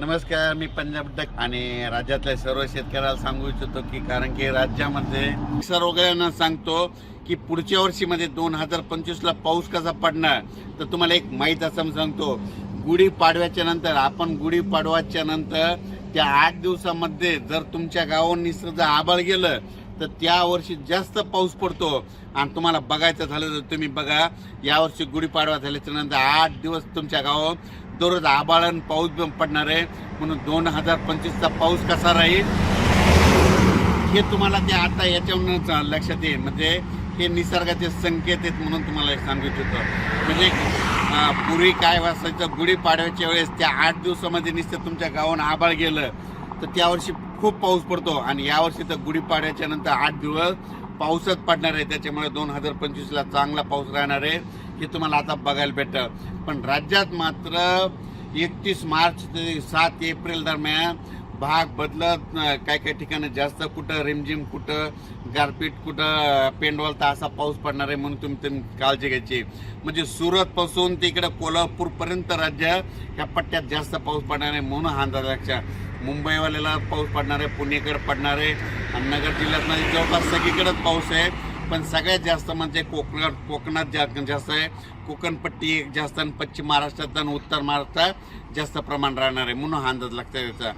नमस्कार मी पंजाब डक आणि राज्यातल्या सर्व शेतकऱ्याला सांगू इच्छितो की कारण की राज्यामध्ये सर्वजणांना सांगतो की पुढच्या वर्षीमध्ये दोन हजार पंचवीसला पाऊस कसा पडणार तर तुम्हाला एक माहीत असं सांगतो. गुढीपाडव्याच्या नंतर आपण गुढीपाडव्याच्या नंतर त्या आठ दिवसामध्ये जर तुमच्या गावावर निसर्ग आबाळ गेलं तर त्या वर्षी जास्त पाऊस पडतो. आणि तुम्हाला बघायचं झालं तर तुम्ही बघा यावर्षी गुढीपाडवा झाल्याच्यानंतर आठ दिवस तुमच्या गावात दररोज आबाळ आणि पाऊस पण पडणार आहे. म्हणून दोन हजार पंचवीसचा पाऊस कसा राहील हे तुम्हाला ते आता याच्यावरूनच लक्षात येईल. म्हणजे हे निसर्गाचे संकेत आहेत म्हणून तुम्हाला सांगित होतं म्हणजे पूर्वी काय वाचायचं गुढीपाडव्याच्या वेळेस त्या आठ दिवसामध्ये निसतं तुमच्या गावानं आबाळ गेलं. तर त्यावर्षी खूप पाऊस पडतो आणि यावर्षी तर गुढीपाड्याच्या नंतर आठ दिवस पाऊसच पडणार आहे. त्याच्यामुळे दोन हजार पंचवीसला चांगला पाऊस राहणार आहे. हे तुम्हाला आता बघायला भेटतं. पण राज्यात मात्र एकतीस मार्च ते सात एप्रिल दरम्यान भाग बदलत काय काय ठिकाणी जास्त कुठं रिमझिम कुठं गारपीट कुठं पेंडवाल तर असा पाऊस पडणार आहे म्हणून तुम्ही तुम्ही काळजी घ्यायची. म्हणजे सुरतपासून तिकडं ते राज्य ह्या पट्ट्यात जास्त पाऊस पडणार आहे म्हणून हा अंदाज लक्षात मुंबईवाल्याला पाऊस पडणार आहे पुणेकडे पडणार आहे आणि नगर जिल्ह्यात म्हणजे जवळपास सगळीकडेच पाऊस आहे. पण सगळ्यात जास्त म्हणजे कोकणात कोकणात जा- जास्त आहे. कोकणपट्टी एक जास्त आणि पश्चिम महाराष्ट्रात आणि उत्तर महाराष्ट्रात जास्त प्रमाण राहणार आहे म्हणून हा अंदाज लागतं याचा